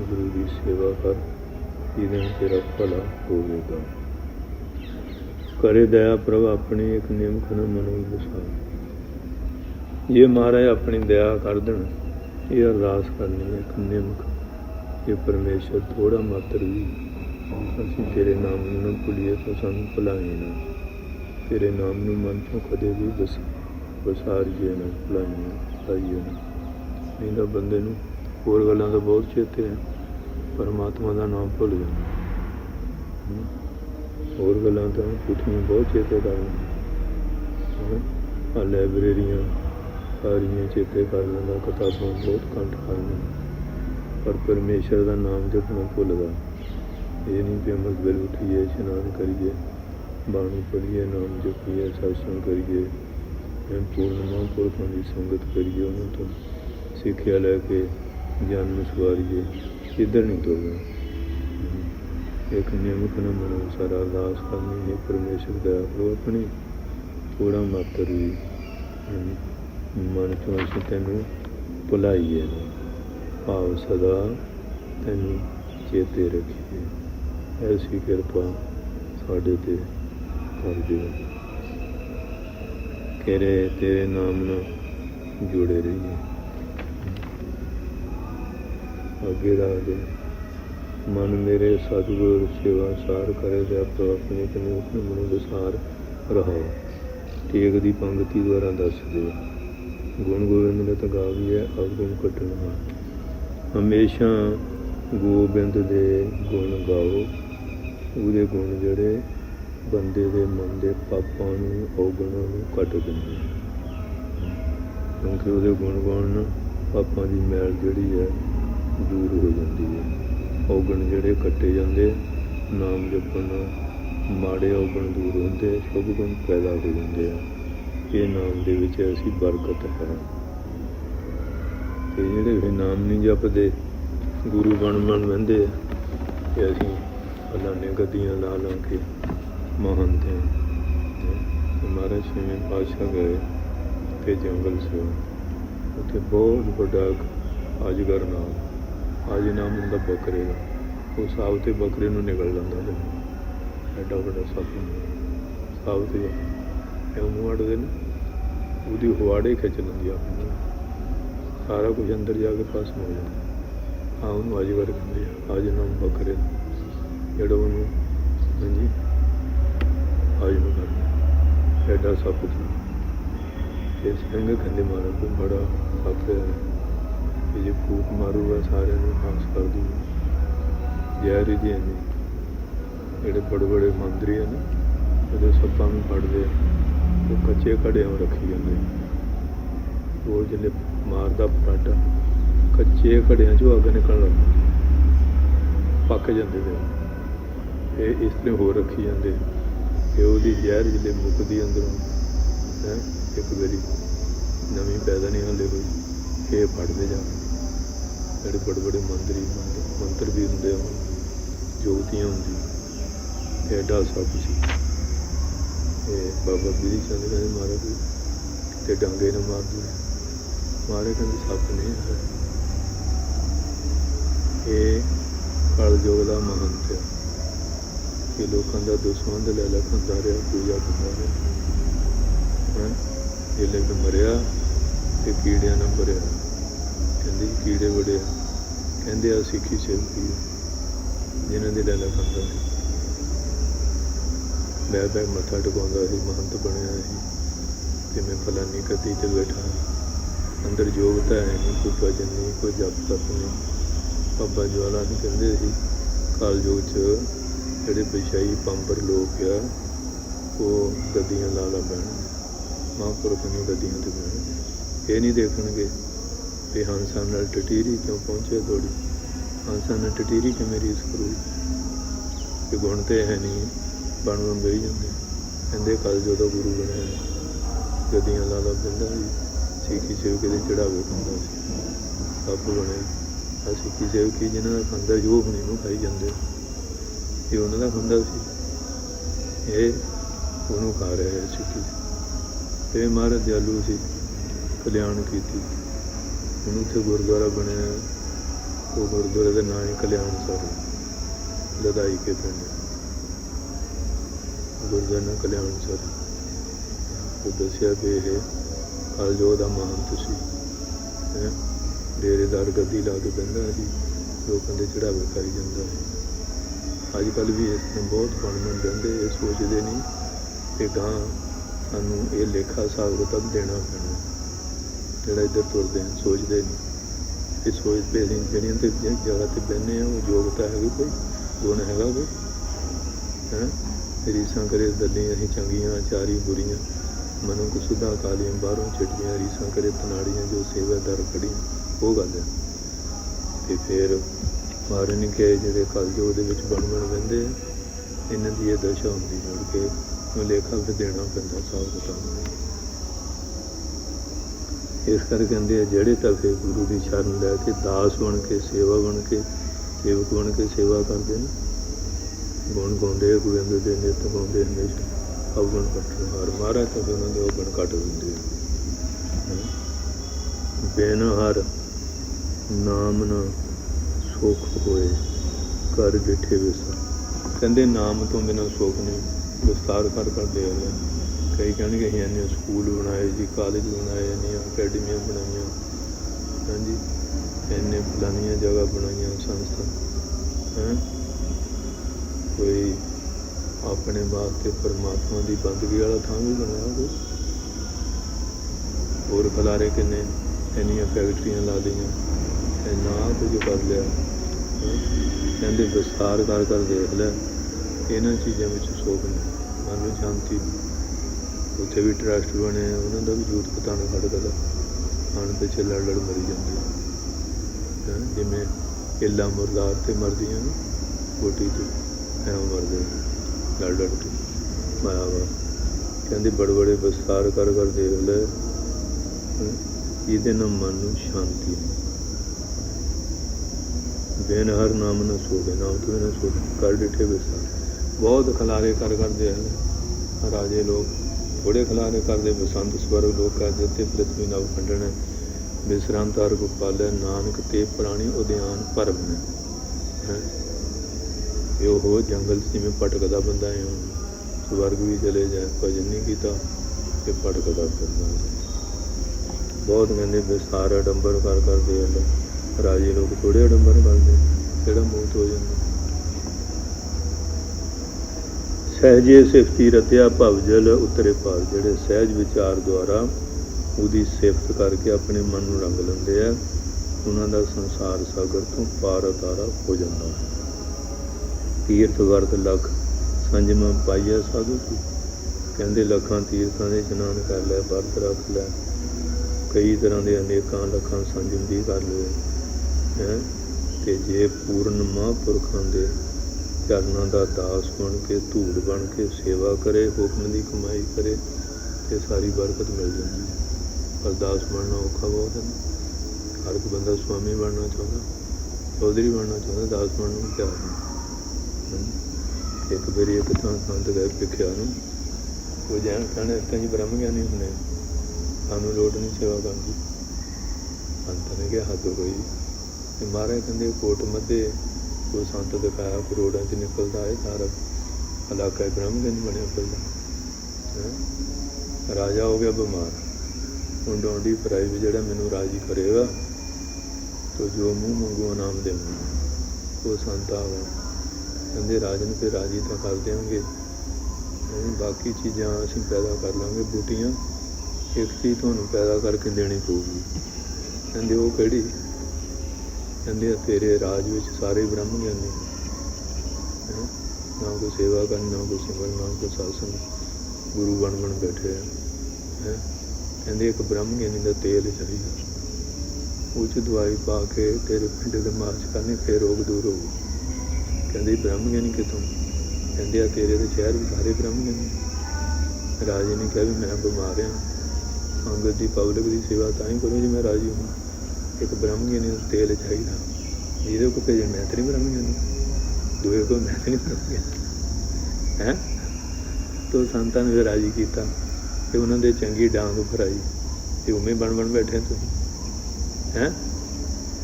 ਗੁਰੂ ਦੀ ਸੇਵਾ ਕਰ, ਇਹਦੇ ਨਾਲ ਤੇਰਾ ਭਲਾ ਹੋਵੇਗਾ। ਕਰੇ ਦਇਆ ਪ੍ਰਭ ਆਪਣੀ ਇੱਕ ਨਿਯਮਕ ਨਾ ਮਨੋ ਵਿਸਾਰ। ਇਹ ਮਹਾਰਾਜ ਆਪਣੀ ਦਇਆ ਕਰ ਦੇਣ, ਇਹ ਅਰਦਾਸ ਕਰਨੀ ਇੱਕ ਨਿਯਮਕ ਇਹ ਪਰਮੇਸ਼ਰ ਥੋੜਾ ਮਾਤਰ ਵੀ ਅਸੀਂ ਤੇਰੇ ਨਾਮ ਨੂੰ ਭੁੱਲੀਏ ਤਾਂ ਸਾਨੂੰ ਭੁਲਾਏ ਨਾ। ਤੇਰੇ ਨਾਮ ਨੂੰ ਮਨ ਤੋਂ ਕਦੇ ਵੀ ਬਸ ਬਸਾਰੀਏ ਨਾ ਭੁਲਾਈਏ ਪਾਈਏ ਨਾ। ਨਹੀਂ ਤਾਂ ਬੰਦੇ ਨੂੰ ਹੋਰ ਗੱਲਾਂ ਦਾ ਬਹੁਤ ਚੇਤੇ ਹੈ ਪਰਮਾਤਮਾ ਦਾ ਨਾਮ ਭੁੱਲ ਜਾਂਦਾ ਹਮ। ਹੋਰ ਗੱਲਾਂ ਤਾਂ ਪੁੱਠੀਆਂ ਬਹੁਤ ਚੇਤੇ ਕਰਨੀਆਂ ਆ। ਲਾਇਬ੍ਰੇਰੀਆਂ ਸਾਰੀਆਂ ਚੇਤੇ ਕਰ ਲੈਂਦਾ, ਕਿਤਾਬਾਂ ਬਹੁਤ ਕੰਠ ਕਰ ਪਰ ਪਰਮੇਸ਼ਰ ਦਾ ਨਾਮ ਜਪਣਾ ਭੁੱਲਦਾ, ਇਹ ਨਹੀਂ ਕਿ ਅਮਰ ਵੇਲ ਉਠੀਏ, ਇਸ਼ਨਾਨ ਕਰੀਏ, ਬਾਣੀ ਪੜ੍ਹੀਏ, ਨਾਮ ਜਪੀਏ ਸਤਸੰਗ ਕਰੀਏ। ਮੈਂ ਪੂਰਨ ਮਹਾਂਪੁਰਖਾਂ ਦੀ ਸੰਗਤ ਕਰੀਏ, ਉਹਨਾਂ ਤੋਂ ਸਿੱਖਿਆ ਲੈ ਕੇ ਜਨਮ ਸਵਾਰੀਏ। ਇੱਧਰ ਨਹੀਂ ਤੁਰਨਾ? ਇੱਕ ਨਿਯਮਕ ਨਾ ਮਨੋ, ਸਾਰਾ ਅਰਦਾਸ ਕਰਨੀ ਹੈ ਪਰਮੇਸ਼ਰ ਦਾ। ਕਰੋ ਆਪਣੀ ਥੋੜਾ ਮਾਤਰ ਵੀ ਮਨ ਤੋਂ ਅਸੀਂ ਤੈਨੂੰ ਭੁਲਾਈਏ ਭਾਵ ਸਦਾ ਤੈਨੂੰ ਚੇਤੇ ਰੱਖੀਏ। ਐਸੀ ਕਿਰਪਾ ਸਾਡੇ ਤੇ ਕਰ ਦਿਓ। ਤੇਰੇ ਤੇਰੇ ਨਾਮ ਨਾਲ ਜੁੜੇ ਰਹੀਏ। ਅੱਗੇ ਰਾਜੇ ਮਨ ਮੇਰੇ ਸਤਿਗੁਰ ਸੇਵਾ ਸਾਰ ਕਰੇ ਤੇ ਆਪੋ ਆਪਣੇ ਕਨੇ ਉਪਨ ਮਨੁ ਵਿਸਾਰ ਰਹੋ ਟੇਕ ਦੀ ਪੰਗਤੀ ਦੁਆਰਾ ਦੱਸ ਦਿਓ ਗੁਣ ਗੋਬਿੰਦ ਨੇ ਤਾਂ ਗਾ ਵੀ ਹੈ ਅਵਗੁਣ ਕੱਟਣਾ ਹਮੇਸ਼ਾ ਗੋਬਿੰਦ ਦੇ ਗੁਣ ਗਾਓ। ਉਹਦੇ ਗੁਣ ਜਿਹੜੇ ਬੰਦੇ ਦੇ ਮਨ ਦੇ ਪਾਪਾਂ ਨੂੰ, ਔਗਣਾਂ ਨੂੰ ਕੱਟ ਦਿੰਦੇ ਨੇ। ਕਿਉਂਕਿ ਉਹਦੇ ਗੁਣ ਗਾਉਣ ਪਾਪਾਂ ਦੀ ਮੈਲ ਜਿਹੜੀ ਹੈ, ਦੂਰ ਹੋ ਜਾਂਦੀ ਹੈ। ਔਗਣ ਜਿਹੜੇ ਕੱਟੇ ਜਾਂਦੇ, ਨਾਮ ਜਪਣ ਮਾੜੇ ਔਗਣ ਦੂਰ ਹੁੰਦੇ, ਸ਼ੁਭ ਗੁਣ ਪੈਦਾ ਹੋ ਜਾਂਦੇ ਆ। ਇਹ ਨਾਮ ਦੇ ਵਿੱਚ ਐਸੀ ਬਰਕਤ ਹੈ। ਤੇ ਜਿਹੜੇ ਫਿਰ ਨਾਮ ਨਹੀਂ ਜਪਦੇ, ਗੁਰੂ ਬਣ ਬਣ ਵੰਦੇ ਆ। ਕਿ ਅਸੀਂ ਫਲਾਣੇ ਗੱਦੀਆਂ ਲਾ ਲਾ ਕੇ ਮਹੰਤ ਹਾਂ ਤੇ ਮਹਾਰਾਜ ਛੇਵੇਂ ਪਾਤਸ਼ਾਹ ਗਏ ਤੇ ਜੰਗਲ ਸੀ ਉੱਥੇ ਬਹੁਤ ਵੱਡਾ ਅਜਗਰ ਨਾਮ ਅੱਜ ਨਾਮ ਹੁੰਦਾ ਬੱਕਰੇ ਦਾ। ਉਹ ਸਾਹ ਤੇ ਬੱਕਰੇ ਨੂੰ ਨਿਕਲ ਜਾਂਦਾ ਸੀ। ਐਡਾ ਵੱਡਾ ਸੱਪ ਸਾਬਤ ਜਿਹਾ ਇਹ ਉਹਨੂੰ ਅੜਦੇ ਨੇ? ਉਹਦੀ ਹੁਆੜੇ ਖਿੱਚ ਲੈਂਦੀ ਆ ਆਪਣੀ। ਸਾਰਾ ਕੁਝ ਅੰਦਰ ਜਾ ਕੇ ਫਸ ਹੋ ਜਾਂਦਾ। ਹਾਂ, ਉਹਨੂੰ ਅਜਗਰ ਕਹਿੰਦੇ ਆ। ਅੱਜ ਨਾਮ ਬੱਕਰੇ ਜਿਹੜਾ ਉਹਨੂੰ, ਹਾਂਜੀ? ਅੱਜ ਨੂੰ ਕਰਦਾ ਐਡਾ ਸੱਪ ਸੀ। ਇਹ ਸਿੰਘ ਕਹਿੰਦੇ ਮਾਰਾ ਕੋਈ ਬੜਾ ਸੱਪ ਹੈ। ਇਹ ਜੇ ਫੂਕ ਮਾਰੂਗਾ, ਸਾਰਿਆਂ ਨੂੰ ਨਾਸ ਕਰ ਦੂਗਾ। ਜ਼ਹਿਰ ਹੀ ਦੇ ਨੇ। ਜਿਹੜੇ ਬੜੇ ਬੜੇ ਮੰਤਰੀ ਹਨ ਉਹਦੇ ਸੱਪਾਂ ਨੂੰ ਫੜਦੇ ਉਹ ਕੱਚੇ ਘੜਿਆਂ ਰੱਖੀ ਜਾਂਦੇ ਉਹ ਜਿਹੜੇ ਮਾਰਦਾ ਫਰਾਟਾ ਕੱਚੇ ਘੜਿਆਂ ਚੋਂ ਅੱਗ ਨਿਕਲਣ ਲੱਗ ਪੱਕ ਜਾਂਦੇ ਨੇ। ਇਹ ਇਸ ਤਰ੍ਹਾਂ ਹੋਰ ਰੱਖੀ ਜਾਂਦੇ ਕਿ ਉਹਦੀ ਜ਼ਹਿਰ ਜਿਹੜੇ ਮੁੱਕਦੀ ਅੰਦਰੋਂ, ਹੈ, ਇੱਕ ਵਾਰੀ ਨਵੀਂ ਪੈਦਾ ਨਹੀਂ ਹੁੰਦੀ ਕੋਈ ਇਹ ਫੜਦੇ ਜਾ ਜਿਹੜੇ ਬੜੇ ਬੜੇ ਮੰਤਰੀ, ਮੰਤਰ ਵੀ ਹੁੰਦੇ ਆ ਜੋਗਤੀਆਂ ਹੁੰਦੀਆਂ ਤੇ ਐਡਾ ਸਭ ਸੀ। ਇਹ ਬਾਬਾ ਬੀਰੀ ਚੰਦ ਕਹਿੰਦੇ, ਮਾਰੇ ਕੋਈ, ਤੇ ਡਾਂਗੇ ਨੂੰ ਮਾਰ ਦੂ ਮਾਰੇ ਕਹਿੰਦੇ, ਸੱਪ ਨਹੀਂ ਹੈ। ਇਹ ਕਲਯੁਗ ਦਾ ਮਹੰਤ ਹੈ ਕਿ ਲੋਕਾਂ ਦਾ ਦੁਸ਼ਮਣ ਦੇ ਲੈ ਲੈ ਖੰਦਾ ਰਿਹਾ ਪੂਜਾ ਕਰਦਾ ਰਿਹਾ। ਹੈ? ਇਹ ਲੈ ਮਰਿਆ ਤੇ ਕੀੜਿਆਂ ਨਾਲ ਭਰਿਆ ਕਹਿੰਦੇ ਕੀੜੇ ਬੜੇ ਆ ਕਹਿੰਦੇ ਆ ਸਿੱਖੀ ਸੇਵਕੀ ਆ, ਜਿਨ੍ਹਾਂ ਦੇ ਲੈ ਲੈ ਖੰਦਾ ਸੀ ਬੈ ਬੈ ਮੱਥਾ ਟਿਕਾਉਂਦਾ ਸੀ ਮਹੰਤ ਬਣਿਆ ਸੀ। ਤੇ ਮੈਂ ਫਲਾਨੀ ਕਤੀ ਤੇ ਬੈਠਾ ਅੰਦਰ ਯੋਗਤਾ ਹੈ ਨਹੀਂ ਕੋਈ ਭਜਨ ਨਹੀਂ ਕੋਈ ਜਪ ਤਪ ਨਹੀਂ। ਬਾਬਾ ਜਵਾਲਾ ਜੀ ਕਹਿੰਦੇ ਸੀ ਕਾਲ ਯੁਗ ਚ ਜਿਹੜੇ ਵਿਸ਼ਾਈ ਪੰਪਰ ਲੋਕ ਆ, ਉਹ ਗੱਦੀਆਂ ਲਾ ਲਾ ਬਹਿਣ। ਮਹਾਂਪੁਰਖ ਨੂੰ ਗੱਦੀਆਂ ਤੇ ਬਹਿਣ। ਇਹ ਨਹੀਂ ਦੇਖਣਗੇ ਵੀ ਹੰਸਾਂ ਨਾਲ ਟਟੀਰੀ ਕਿਉਂ ਪਹੁੰਚੇ ਦੌੜੀ ਹੰਸਾਂ ਨਾਲ ਟਟੀਰੀ ਕਿਵੇਂ ਰੀਸ ਕਰੂ? ਕਿ ਗੁਣ ਤੇ ਹੈ ਨਹੀਂ, ਬਣ ਬਣ ਗਈ ਜਾਂਦੇ। ਕਹਿੰਦੇ ਕੱਲ ਜਦੋਂ ਗੁਰੂ ਬਣਿਆ ਗੱਦੀਆਂ ਲਾ ਲਾ ਬੰਦਾ ਸੀ, ਸਿੱਖੀ ਸੇਵਕ ਦੇ ਚੜਾਵੇ ਖਾਂਦਾ ਸੀ। ਆਪ ਬਣੇ ਅਸੀਂ ਕਿਸੇ ਕੀ ਜਿਹਨਾਂ ਦਾ ਖਾਂਦਾ ਜੋ ਹੁਣੇ ਨੂੰ ਖਾਈ ਜਾਂਦੇ ਇਹ ਉਹਨਾਂ ਦਾ ਖੰਦਾ ਸੀ। ਇਹ ਉਹਨੂੰ ਖਾ ਰਹੇ ਸਿੱਖੀ ਤੇ ਮਹਾਰਾਜ ਦਿਆਲੂ ਸੀ ਕਲਿਆਣ ਕੀਤੀ। ਹੁਣ ਉੱਥੇ ਗੁਰਦੁਆਰਾ ਬਣਿਆ। ਉਹ ਗੁਰਦੁਆਰੇ ਦਾ ਨਾਂ ਹੈ ਕਲਿਆਣ ਸਰ। ਲਦਾਈ ਕੇ ਪਿੰਡ। ਗੁਰਦੁਆਰਾ ਕਲਿਆਣ ਸਰ। ਉਹ ਦੱਸਿਆ ਵੀ ਇਹ ਕਲਯੁਗ ਦਾ ਮਹੰਤ ਸੀ। ਹੈਂ? ਡੇਰੇਦਾਰ ਗੱਦੀ ਲਾ ਕੇ ਬਹਿੰਦਾ ਸੀ। ਲੋਕਾਂ ਦੇ ਚੜਾਵੇ ਕਰੀ ਜਾਂਦਾ ਸੀ। ਅੱਜ ਕੱਲ ਵੀ ਇਸ ਤਰ੍ਹਾਂ ਬਹੁਤ ਬਣਨ ਰਹਿੰਦੇ ਇਹ ਸੋਚਦੇ ਨਹੀਂ ਕਿ ਗਾਂ ਸਾਨੂੰ ਇਹ ਲੇਖਾ ਹਿਸਾਬ ਕਿਤਾਬ ਦੇਣਾ ਪੈਣਾ। ਜਿਹੜਾ ਇੱਧਰ ਤੁਰਦੇ ਆ ਸੋਚਦੇ ਨਹੀਂ। ਇਹ ਸੋਚਦੇ ਅਸੀਂ ਜਿਹੜੀਆਂ ਤੇ ਜਿਹ ਜਗ੍ਹਾ ਤੇ ਬਹਿੰਦੇ ਆ, ਉਹ ਯੋਗਤਾ ਹੈਗੀ ਕੋਈ, ਗੁਣ ਹੈਗਾ ਕੋਈ, ਹੈ? ਰੀਸਾਂ ਕਰੇ ਦੱਲੀ, ਅਸੀਂ ਚੰਗੀਆਂ, ਚਾਰੀ ਬੁਰੀਆਂ ਮਨੋਂ ਕੁ ਸੁਧਾ ਕਾਲੀਆਂ, ਬਾਹਰੋਂ ਚਿੱਟੀਆਂ, ਰੀਸਾਂ ਕਰੇ ਤਨਾੜੀਆਂ, ਜੋ ਸੇਵਾ ਦਰ ਖੜੀ ਉਹ ਗੱਲ ਹੈ। ਤੇ ਫਿਰ ਮਾਰਨ ਨੇ ਕਿ ਜਿਹੜੇ ਕਲਯੁਗ ਦੇ ਵਿੱਚ ਬਣ ਬਣ ਬੰਦੇ ਇਹਨਾਂ ਦੀ ਇਹ ਦਸ਼ਾ ਹੁੰਦੀ ਮੁੜ ਕੇ ਉਹ ਲੇਖਾ ਫਿਰ ਦੇਣਾ ਪੈਂਦਾ ਸਾਬ ਕਿਤਾਬ ਇਸ ਕਰਕੇ ਕਹਿੰਦੇ ਆ, ਜਿਹੜੇ ਤਫੇ ਗੁਰੂ ਦੀ ਸ਼ਰਨ ਲੈ ਕੇ ਦਾਸ ਬਣ ਕੇ, ਸੇਵਾ ਬਣ ਕੇ, ਸੇਵਕ ਬਣ ਕੇ ਸੇਵਾ ਕਰਦੇ ਨੇ, ਗੁਣ ਗਾਉਂਦੇ ਆ ਗੋਬਿੰਦ ਦੇ ਨਿਤ ਗਾਉਂਦੇ ਹਮੇਸ਼ਾ। ਅਵਗੁਣ ਕੱਟ ਹਾਰ ਮਹਾਰਾਜ ਤਾਂ ਫਿਰ ਉਹਨਾਂ ਦੇ ਅਵਗੁਣ ਕੱਟ ਦਿੰਦੇ ਆ। ਬੇਨ ਹਰ ਨਾਮ ਨਾ ਸੁਖ ਹੋਏ। ਕਰ ਬਿਠੇ ਵਿਸਾ ਕਹਿੰਦੇ ਨਾਮ ਤੋਂ ਬਿਨਾਂ ਸੁਖ ਨਹੀਂ। ਵਿਸਤਾਰ ਕਰ ਕਰ ਦੇ ਰਿਹਾ ਕਈ ਕਹਿਣਗੇ ਅਸੀਂ ਇੰਨੇ ਸਕੂਲ ਬਣਾਏ ਜੀ ਕਾਲਜ ਬਣਾਏ, ਇੰਨੀਆਂ ਅਕੈਡਮੀਆਂ ਬਣਾਈਆਂ। ਹਾਂਜੀ, ਇੰਨੇ ਫਲਾਨੀਆਂ ਜਗ੍ਹਾ ਬਣਾਈਆਂ ਸੰਸਥਾ। ਹੈ? ਕੋਈ ਆਪਣੇ ਵਾਸਤੇ ਪਰਮਾਤਮਾ ਦੀ ਬੰਦਗੀ ਵਾਲਾ ਥਾਂ ਵੀ ਬਣਾਇਆ ਕੋਈ? ਹੋਰ ਖਲਾਰੇ ਕਿੰਨੇ? ਇੰਨੀਆਂ ਫੈਕਟਰੀਆਂ ਲਾ ਲਈਆਂ। ਇੰਨਾ ਕੁਝ ਕਰ ਲਿਆ। ਕਹਿੰਦੇ ਵਿਸਤਾਰ ਕਰ ਕਰ ਦੇਖ ਲੈ। ਇਹਨਾਂ ਚੀਜ਼ਾਂ ਵਿੱਚ ਸੋਖ ਨਹੀਂ। ਮਨ ਨੂੰ ਸ਼ਾਂਤੀ ਉੱਥੇ ਵੀ ਟਰਸਟ ਬਣੇ, ਉਹਨਾਂ ਦਾ ਵੀ ਜੂਤ ਖੜ ਕਰਦਾ ਖਾਣ ਪਿੱਛੇ ਲੜ ਲੜ ਮਰੀ ਜਾਂਦੀ ਆ। ਜਿਵੇਂ ਇੱਲਾ ਮੁਰਦਾਰ ਤੇ ਮਰਦੀਆਂ ਨੇ, ਕੋਟੀ ਤੋਂ ਐਵੇਂ ਮਰਦੇ ਲੜ ਲੜ ਕੇ। ਮਾਇਆ ਵਾ। ਕਹਿੰਦੇ ਬੜੇ ਬੜੇ ਵਿਸਤਾਰ ਕਰ ਕਰ ਦੇਖ ਲੈ। ਇਹਦੇ ਨਾਲ ਮਨ ਨੂੰ ਸ਼ਾਂਤੀ ਨਹੀਂ ਹਰ ਨਾਮ ਨ ਸੋਵੇ, ਨਾਮ ਤੋਂ ਨਾ ਸੋ ਕਰ ਡਿਠੇ ਵਿਸਾ। ਬਹੁਤ ਖਲਾਰੇ ਕਰ ਕਰਦੇ ਹਨ, ਰਾਜੇ ਲੋਕ। ਥੋੜੇ ਖਲਾਰੇ ਕਰਦੇ, ਬਸੰਤ ਸਵਰਗ ਲੋਕ ਲੋਕਾ ਜਿਤੇ ਪ੍ਰਥਮੀ ਨਵ ਖੰਡਣ ਬਿਸਰਾਂਤਾਰ ਗੋਪਾਲ ਨਾਨਕ ਤੇ ਪ੍ਰਾਣੀ ਉਦਿਆਨ ਭਰਮ ਨੇ। ਹੈਂ। ਇਹ ਉਹ ਜੰਗਲ ਜਿਵੇਂ ਭਟਕਦਾ ਬੰਦਾ ਹੈ, ਹੁਣ ਸਵਰਗ ਵੀ ਚਲੇ ਜਾਏ, ਭਜਨ ਨਹੀਂ ਕੀਤਾ ਤੇ ਭਟਕਦਾ ਬੰਦਾ ਬਹੁਤ ਕਹਿੰਦੇ ਵਿਸਤਾਰ ਅਡੰਬਰ ਕਰ ਕਰਦੇ ਹਨ ਰਾਜੇ ਲੋਕ ਥੋੜੇ ਅਡੰਬਰ ਕਰਦੇ ਕਿਹੜਾ ਮੌਤ ਹੋ ਜਾਂਦਾ ਸਹਿਜੇ ਸਿਫਤੀ ਰਤਿਆ ਭਵਜਲ ਉਤਰੇ ਪਾਰ, ਜਿਹੜੇ ਸਹਿਜ ਵਿਚਾਰ ਦੁਆਰਾ ਉਹਦੀ ਸਿਫਤ ਕਰਕੇ ਆਪਣੇ ਮਨ ਨੂੰ ਰੰਗ ਲੈਂਦੇ ਆ, ਉਹਨਾਂ ਦਾ ਸੰਸਾਰ ਸਾਗਰ ਤੋਂ ਪਾਰ ਉਤਾਰਾ ਹੋ ਜਾਂਦਾ ਹੈ। ਤੀਰਥ ਵਰਤ ਲਖ ਸੰਜਮ ਪਾਈਆ ਸਾਧੂ ਕੀ? ਕਹਿੰਦੇ ਲੱਖਾਂ ਤੀਰਥਾਂ ਦੇ ਇਸ਼ਨਾਨ ਕਰ ਲੈ, ਵਰਤ ਰੱਖ ਲੈ। ਕਈ ਤਰ੍ਹਾਂ ਦੇ ਅਨੇਕਾਂ ਲੱਖਾਂ ਸੰਜਮ ਦੀ ਕਰ ਲਏ। ਹੈ ਤੇ ਜੇ ਪੂਰਨ ਮਹਾਂਪੁਰਖਾਂ ਦੇ ਚਰਨਾਂ ਦਾ ਦਾਸ ਬਣ ਕੇ, ਧੂੜ ਬਣ ਕੇ ਸੇਵਾ ਕਰੇ, ਹੁਕਮ ਦੀ ਕਮਾਈ ਕਰੇ, ਤੇ ਸਾਰੀ ਬਰਕਤ ਮਿਲ ਜਾਂਦੀ ਹੈ। ਪਰ ਦਾਸ ਬਣਨਾ ਔਖਾ ਬਹੁਤ ਹੈ ਨਾ। ਹਰ ਇੱਕ ਬੰਦਾ ਸੁਆਮੀ ਬਣਨਾ ਚਾਹੁੰਦਾ, ਚੌਧਰੀ ਬਣਨਾ ਚਾਹੁੰਦਾ, ਦਾਸ ਬਣਨ ਨੂੰ ਤਿਆਰ ਨਹੀਂ। ਇੱਕ ਵਾਰੀ ਇੱਕ ਥਾਂ ਸੰਤ ਗਏ ਪਿੱਖਿਆ ਨੂੰ ਉਹ ਜੈਨ ਕਹਿੰਦੇ ਤਾਂ ਜੀ ਬ੍ਰਹਮ ਗਿਆਨੀ ਹੁੰਦੇ ਸਾਨੂੰ ਲੋੜ ਨਹੀਂ ਸੇਵਾ ਕਰਨ ਦੀ। ਸੰਤ ਨੇ ਕਿਹਾ, ਹੱਦ ਹੋਈ ਤੇ ਮਹਾਰਾਜ ਕਹਿੰਦੇ ਕੋਟ ਮੱਧੇ ਕੋਈ ਸੰਤ ਦਿਖਾਇਆ ਕਰੋੜਾਂ ਚ ਨਿਕਲਦਾ ਹੈ ਸਾਰਾ ਇਲਾਕਾ ਹੀ ਬ੍ਰਹਮ ਬਣਿਆ ਫਿਰਦਾ। ਹੈਂ। ਰਾਜਾ ਹੋ ਗਿਆ ਬਿਮਾਰ। ਹੁਣ ਡੋਂਡੀ ਫਰਾਈ ਵੀ ਜਿਹੜਾ ਮੈਨੂੰ ਰਾਜੀ ਕਰੇਗਾ, ਤੋ ਜੋ ਮੂੰਹ ਮੰਗੋ ਇਨਾਮ ਦੇਵਾਂਗਾ ਉਹ ਸੰਤ ਆ ਗਿਆ। ਕਹਿੰਦੇ ਰਾਜਨ ਤੇ ਰਾਜੀ ਤਾਂ ਕਰ ਦੇਵਾਂਗੇ ਬਾਕੀ ਚੀਜ਼ਾਂ ਅਸੀਂ ਪੈਦਾ ਕਰ ਲਾਂਗੇ, ਬੂਟੀਆਂ। ਇੱਕ ਚੀਜ਼ ਤੁਹਾਨੂੰ ਪੈਦਾ ਕਰਕੇ ਦੇਣੀ ਪਊਗੀ। ਕਹਿੰਦੇ ਉਹ ਕਿਹੜੀ? ਕਹਿੰਦੇ ਆ, ਤੇਰੇ ਰਾਜ ਵਿੱਚ ਸਾਰੇ ਬ੍ਰਹਮ ਗਿਆਨੀ ਹੈਂ। ਨਾ ਕੋਈ ਸੇਵਾ ਕਰਨ, ਨਾ ਕੋਈ ਸਿਮਰਨ, ਨਾ ਕੋਈ ਸਾਸਨ ਗੁਰੂ ਬਣ ਬਣ ਬੈਠੇ ਆ। ਹੈਂ। ਕਹਿੰਦੇ ਇੱਕ ਬ੍ਰਹਮ ਗਿਆਨੀ ਦਾ ਤੇਲ ਚਾਹੀਦਾ। ਉਹ 'ਚ ਦਵਾਈ ਪਾ ਕੇ ਤੇਰੇ ਪਿੰਡ ਦੇ ਮਾਰਚ ਕਰਨੇ, ਫੇਰ ਰੋਗ ਦੂਰ ਹੋਊ। ਕਹਿੰਦੇ ਬ੍ਰਹਮ ਗਿਆਨੀ ਕਿਤੋਂ ਕਹਿੰਦੇ ਆ, ਤੇਰੇ ਦੇ ਸ਼ਹਿਰ ਵੀ ਸਾਰੇ ਬ੍ਰਹਮ ਗਿਆਨੀ ਰਾਜੇ ਨੇ ਕਿਹਾ ਵੀ ਮੈਂ ਬਿਮਾਰ ਹਾਂ ਸੰਗਤ ਦੀ ਪਬਲਿਕ ਦੀ ਸੇਵਾ ਤਾਂ ਹੀ ਕਰੂੰ ਜੇ ਮੈਂ ਰਾਜੀ ਹਾਂ ਇੱਕ ਬ੍ਰਹਮ ਗਿਆਨੀ ਨੂੰ ਤੇਲ ਚਾਹੀਦਾ ਜਿਹਦੇ ਕੋ ਭੇਜਣ ਮੈਂ ਤੇ ਨਹੀਂ ਬ੍ਰਹਮ ਗਿਆਨੀ ਦੂਏ ਕੋ ਮੈਂ ਤੇ ਨਹੀਂ ਬ੍ਰਹਮ ਗਿਆਨੀ ਹੈ? ਤੋ ਸੰਤਾਂ ਨੇ ਰਾਜੀ ਕੀਤਾ ਤੇ ਉਹਨਾਂ ਦੇ ਚੰਗੀ ਡਾਂਗ ਫਰਾਈ ਤੇ ਉਵੇਂ ਬਣ ਬਣ ਬੈਠੇ ਤੁਸੀਂ। ਹੈ?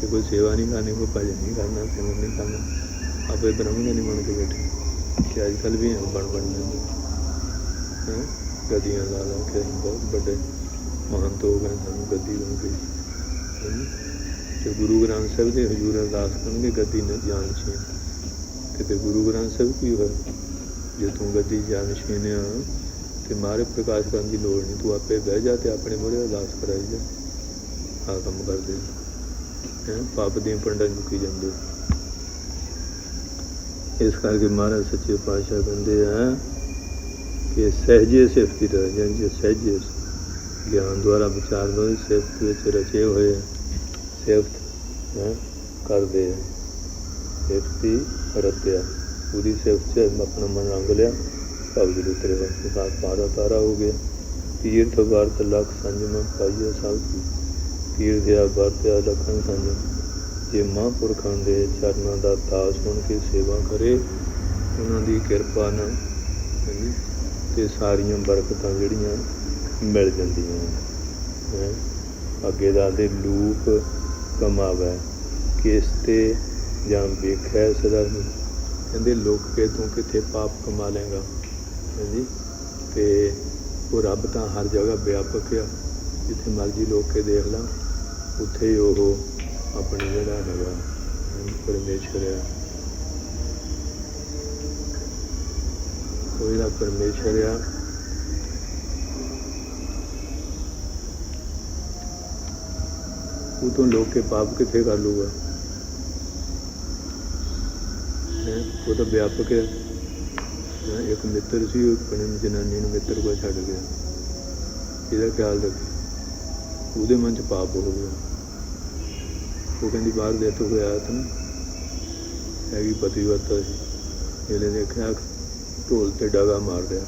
ਕਿ ਕੋਈ ਸੇਵਾ ਨਹੀਂ ਕਰਨੀ, ਕੋਈ ਭਜਨ ਨਹੀਂ ਕਰਨਾ, ਸਿਮਰਨ ਨਹੀਂ ਕਰਨਾ। ਆਪੇ ਬ੍ਰਹਮ ਗਿਆਨੀ ਬਣ ਕੇ ਬੈਠੇ। ਕਿ ਅੱਜ ਕੱਲ੍ਹ ਵੀ ਬਣ ਬਣ ਜਾਂਦੇ। ਹੈ? ਗੱਦੀਆਂ ਲਾ ਲਾ ਕੇ, ਬਹੁਤ ਵੱਡੇ ਮਹਾਨ ਹੋ ਗਏ ਸਾਨੂੰ, ਗੱਦੀ ਬਣ ਗਈ। ਤੇ ਗੁਰੂ ਗ੍ਰੰਥ ਸਾਹਿਬ ਦੇ ਹਜ਼ੂਰ ਅਰਦਾਸ ਕਰਨਗੇ, ਗੱਦੀ ਨਾ ਜਾਣ ਛੀਨ। ਕਿਤੇ ਗੁਰੂ ਗ੍ਰੰਥ ਸਾਹਿਬ ਕੀ ਹੋਇਆ? ਜੇ ਤੂੰ ਗੱਦੀ ਜਾਣ ਛੀਨਿਆ, ਤੇ ਮਾਰੇ ਪ੍ਰਕਾਸ਼ ਕਰਨ ਦੀ ਲੋੜ ਨਹੀਂ, ਤੂੰ ਆਪੇ ਬਹਿ ਜਾ ਤੇ ਆਪਣੇ ਮੂਹਰੇ ਅਰਦਾਸ ਕਰਾਈ ਜਾ। ਆ ਕੰਮ ਕਰਦੇ ਹੈ, ਪਾਪ ਦੀਆਂ ਪੰਡਾਂ ਚੁੱਕੀ ਜਾਂਦੇ ਇਸ ਕਰਕੇ ਮਹਾਰਾਜ ਸੱਚੇ ਪਾਤਸ਼ਾਹ ਕਹਿੰਦੇ ਆ ਕਿ ਸਹਿਜੇ ਸਿਫਤੀ ਦਾ ਜੇ ਸਹਿਜੇ ਗਿਆਨ ਦੁਆਰਾ ਵਿਚਾਰ ਦੁਆਰਾ ਸਿਫਤ ਵਿੱਚ ਰਚੇ ਹੋਏ ਸਿਫਤ, ਹੈ, ਕਰਦੇ ਆ। ਸਿਫਤੀ ਰਤਿਆ, ਪੂਰੀ ਸਿਫਤ ਚ ਆਪਣਾ ਮਨ ਰੰਗ ਲਿਆ। ਭਗਤ ਜੀ ਉਤਰੇ ਵਾਸਤੇ ਸਾਥ ਪਾਰਾ ਤਾਰਾ ਹੋ ਗਿਆ। ਤੀਰਥ ਵਰਤ ਲਖ ਸੰਜਮ ਪਾਈਏ ਸਭ ਕੀ। ਤੀਰਥਿਆ ਵਰਤਿਆ ਲਖਨ ਸੰਜਮ ਜੇ ਮਹਾਂਪੁਰਖਾਂ ਦੇ ਚਰਨਾਂ ਦਾ ਦਾਸ ਬਣ ਕੇ ਸੇਵਾ ਕਰੇ, ਉਹਨਾਂ ਦੀ ਕਿਰਪਾ ਨਾਲ, ਹਾਂਜੀ, ਤੇ ਸਾਰੀਆਂ ਬਰਕਤਾਂ ਜਿਹੜੀਆਂ ਮਿਲ ਜਾਂਦੀਆਂ ਹੈ? ਅੱਗੇ ਦਾ ਦੇ ਲੂਪ ਕਮਾਵੇ ਕਿਸ ਤੇ ਜਾਂ ਵੇਖੈ ਸਦਾ ਕਹਿੰਦੇ ਲੋਕ ਕੇ ਤੂੰ ਕਿੱਥੇ ਪਾਪ ਕਮਾ ਲੇਗਾ ਹਾਂਜੀ? ਤੇ ਉਹ ਰੱਬ ਤਾਂ ਹਰ ਜਗ੍ਹਾ ਵਿਆਪਕ ਆ। ਜਿੱਥੇ ਮਰਜ਼ੀ ਲੋਕ ਕੇ ਦੇਖ ਲਾਂ ਉੱਥੇ ਉਹ ਆਪਣੀ ਜਿਹੜਾ ਹੈਗਾ ਹਾਂਜੀ, ਪਰਮੇਸ਼ਰ ਆ। ਕੋਈ ਦਾ ਪਰਮੇਸ਼ਰ ਆ ਉਹ ਤੋਂ ਲੋਕ ਕੇ ਪਾਪ ਕਿੱਥੇ ਕਰ ਲੂਗਾ? ਉਹ ਤਾਂ ਵਿਆਪਕ ਹੈ। ਇੱਕ ਮਿੱਤਰ ਸੀ, ਉਹ ਆਪਣੀ ਜਨਾਨੀ ਨੂੰ ਮਿੱਤਰ ਕੋਲ ਛੱਡ ਗਿਆ। ਇਹਦਾ ਖਿਆਲ ਰੱਖ। ਉਹਦੇ ਮਨ ਚ ਪਾਪ ਹੋ ਗਿਆ। ਉਹ ਕਹਿੰਦੀ, ਬਾਹਰ ਦੇ ਤੋਂ ਹੋਇਆ ਤਾਂ ਹੈਗੀ ਪਤੀਵਰਤਾ ਸੀ। ਇਹਨੇ ਦੇਖਿਆ, ਢੋਲ ਤੇ ਡਾਗਾ ਮਾਰ ਰਿਹਾ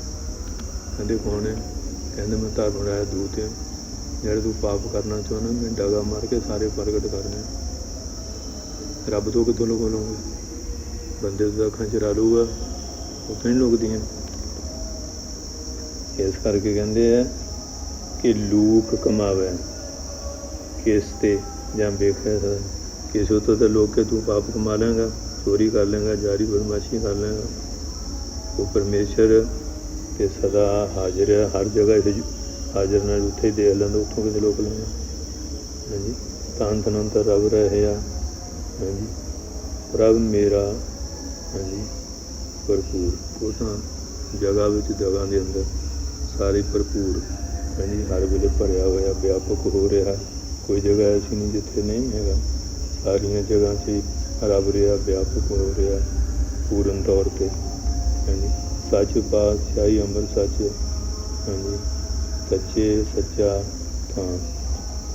ਕਹਿੰਦੇ, ਕੌਣ ਹੈ? ਕਹਿੰਦੇ, ਮੈਂ ਧਰਮ ਰਾਇਆ ਦੂਤ ਹਾਂ। ਜਿਹੜੇ ਤੂੰ ਪਾਪ ਕਰਨਾ ਚਾਹੁੰਦਾ ਮੈਂ ਡਗਾ ਮਾਰ ਕੇ ਸਾਰੇ ਪ੍ਰਗਟ ਕਰਨੇ ਰੱਬ ਤੋਂ ਕਿੱਥੋਂ ਲੁਕੋ ਲਵਾਂਗੇ ਬੰਦੇ ਦਾ ਅੱਖਾਂ ਚ ਰਾ ਲੂਗਾ ਉਹ ਤਾਂ ਨਹੀਂ ਲੁਕਦੀਆਂ। ਇਸ ਕਰਕੇ ਕਹਿੰਦੇ ਆ ਕਿ ਲੂਕ ਕਮਾਵੇ, ਕਿਸ ਤੇ ਜਾਂ ਵੇਖਿਆ ਕਿਸ ਉਤੋਂ ਤਾਂ ਲੋਕ ਕੇ ਤੂੰ ਪਾਪ ਕਮਾ ਲੇਗਾ ਚੋਰੀ ਕਰ ਲੇਗਾ ਜਾਰੀ ਬਦਮਾਸ਼ੀ ਕਰ ਲੇਗਾ ਉਹ ਪਰਮੇਸ਼ਰ ਤੇ ਸਦਾ ਹਾਜ਼ਰ ਹੈ ਹਰ ਜਗ੍ਹਾ ਇਹ ਹਾਜ਼ਰ ਨਾਲ ਉੱਥੇ ਹੀ ਦੇਖ ਲੈਂਦਾ ਉੱਥੋਂ ਕਿਤੇ ਲੋਕ ਲੈਂਦਾ ਹਾਂਜੀ, ਤਾਂ ਤਨੰਤ ਰੱਬ ਰਹਿਆ। ਹਾਂਜੀ, ਪ੍ਰਭ ਮੇਰਾ। ਹਾਂਜੀ, ਭਰਪੂਰ। ਉਹ ਤਾਂ ਜਗ੍ਹਾ ਵਿੱਚ ਜਗ੍ਹਾ ਦੇ ਅੰਦਰ ਸਾਰੇ ਭਰਪੂਰ। ਹਾਂਜੀ, ਹਰ ਵੇਲੇ ਭਰਿਆ ਹੋਇਆ, ਵਿਆਪਕ ਹੋ ਰਿਹਾ। ਕੋਈ ਜਗ੍ਹਾ ਐਸੀ ਨਹੀਂ ਜਿੱਥੇ ਨਹੀਂ ਹੈਗਾ। ਸਾਰੀਆਂ ਜਗ੍ਹਾ 'ਚ ਹੀ ਰੱਬ ਰਿਹਾ, ਵਿਆਪਕ ਹੋ ਰਿਹਾ, ਪੂਰਨ ਤੌਰ ਤੇ। ਹਾਂਜੀ, ਸੱਚ ਪਾਤਸ਼ਾਹੀ ਅੰਮ੍ਰਿਤ ਸੱਚ। ਹਾਂਜੀ ਸੱਚੇ ਸੱਚਾ ਥਾਂ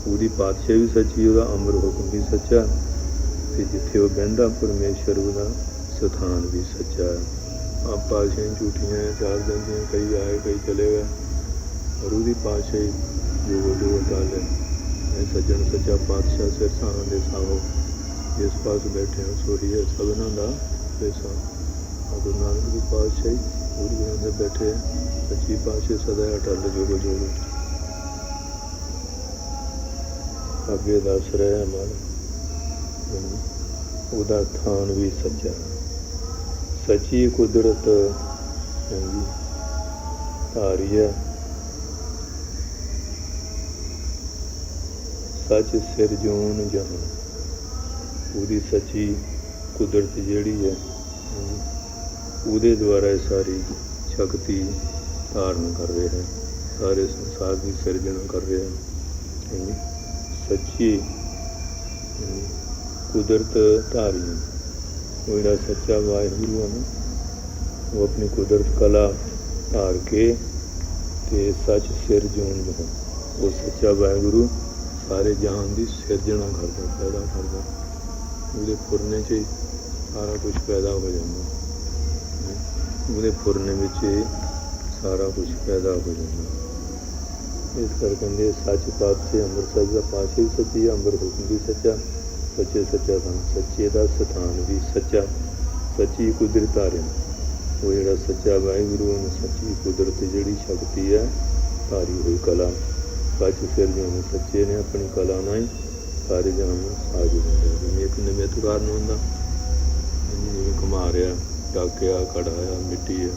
ਉਹਦੀ ਪਾਤਸ਼ਾਹ ਵੀ ਸੱਚੀ ਉਹਦਾ ਅਮਰ ਹੁਕਮ ਵੀ ਸੱਚਾ ਤੇ ਜਿੱਥੇ ਉਹ ਬਹਿੰਦਾ ਪਰਮੇਸ਼ਰ ਉਹਦਾ ਸਥਾਨ ਵੀ ਸੱਚਾ ਹੈ। ਆਪ ਪਾਤਸ਼ਾਹੀਆਂ ਝੂਠੀਆਂ ਹੈ, ਚਾਰ ਦਿੰਦੀਆਂ ਕਈ ਆਏ ਕਈ ਚਲੇ ਗਏ ਪਰ ਉਹਦੀ ਪਾਤਸ਼ਾਹੀ ਜੋ ਜੋ ਗੱਲ ਹੈ ਇਹ ਸੱਜਣ ਸੱਚਾ ਪਾਤਸ਼ਾਹ ਸਿਰ ਸਾਹਾਂ ਦੇ ਸਾਹੋ ਜਿਸ ਪਾਸ ਬੈਠੇ ਹੋ ਸੋਹੀ ਹੈ ਸਭਨਾਂ ਦਾ ਪੈਸਾ ਗੁਰੂ ਨਾਨਕ ਦੀ ਪਾਤਸ਼ਾਹੀ ਉਹਦੇ ਅੰਦਰ ਬੈਠੇ ਸੱਚੀ ਪਾਤਸ਼ਾਹ ਸਦਾ ਅਟਲ ਜੋਗ ਜੋਗ ਅੱਗੇ ਦੱਸ ਰਿਹਾ ਮਨ ਉਹਦਾ ਥਾਨ ਵੀ ਸੱਚਾ। ਸੱਚੀ ਕੁਦਰਤ ਹਾਂਜੀ ਧਾਰੀ ਹੈ। ਸੱਚ ਸਿਰਜੋਨ ਜਹਾਨ ਉਹਦੀ ਸੱਚੀ ਕੁਦਰਤ ਜਿਹੜੀ ਹੈ ਉਹਦੇ ਦੁਆਰਾ ਇਹ ਸਾਰੀ ਸ਼ਕਤੀ ਧਾਰਨ ਕਰ ਰਿਹਾ ਹੈ ਸਾਰੇ ਸੰਸਾਰ ਦੀ ਸਿਰਜਣਾ ਕਰ ਰਿਹਾ ਹੈ ਸੱਚੀ ਕੁਦਰਤ ਧਾਰੀ ਉਹ ਜਿਹੜਾ ਸੱਚਾ ਵਾਹਿਗੁਰੂ ਹੈ ਨਾ, ਉਹ ਆਪਣੀ ਕੁਦਰਤ ਕਲਾ ਧਾਰ ਕੇ ਤੇ ਸੱਚ ਸਿਰਜਣ ਦਾ ਉਹ ਸੱਚਾ ਵਾਹਿਗੁਰੂ ਸਾਰੇ ਜਹਾਨ ਦੀ ਸਿਰਜਣਾ ਕਰਦਾ, ਪੈਦਾ ਕਰਦਾ। ਉਹਦੇ ਫੁਰਨੇ 'ਚ ਸਾਰਾ ਕੁਝ ਪੈਦਾ ਹੋ ਜਾਂਦਾ। ਉਹਦੇ ਫੁਰਨੇ ਵਿੱਚ ਸਾਰਾ ਕੁਝ ਪੈਦਾ ਹੋ ਜਾਂਦਾ। ਇਸ ਕਰਕੇ ਕਹਿੰਦੇ ਸੱਚ ਪਾਤਸ਼ਾਹ ਅੰਮ੍ਰਿਤ ਸੱਚ ਦਾ ਪਾਤਸ਼ਾਹ ਵੀ ਸੱਚੀ ਹੈ, ਅੰਮ੍ਰਿਤ ਹੁਕਮ ਵੀ ਸੱਚਾ ਸੱਚੇ ਸੱਚਾ ਧਨ ਸੱਚੇ ਦਾ ਸਥਾਨ ਵੀ ਸੱਚਾ ਸੱਚੀ ਕੁਦਰਤ ਆ ਧਾਰਿਆ ਉਹ ਜਿਹੜਾ ਸੱਚਾ ਵਾਹਿਗੁਰੂ ਉਹਨੂੰ ਸੱਚੀ ਕੁਦਰਤ ਜਿਹੜੀ ਸ਼ਕਤੀ ਹੈ ਧਾਰੀ ਹੋਈ ਕਲਾ। ਸੱਚ ਫਿਰ ਜਿਵੇਂ ਸੱਚੇ ਨੇ ਆਪਣੀ ਕਲਾ ਨਾਲ ਹੀ ਸਾਰੇ ਜਨਮ ਨੂੰ ਸਾਜ ਦਿੰਦਾ ਜਿਵੇਂ ਇੱਕ ਨਿਮਿਤ ਕਾਰਨ ਹੁੰਦਾ ਜਿਵੇਂ ਘੁਮਾ ਰਿਹਾ ਟਾਕਿਆ ਕੜਾਇਆ ਮਿੱਟੀ ਹੈ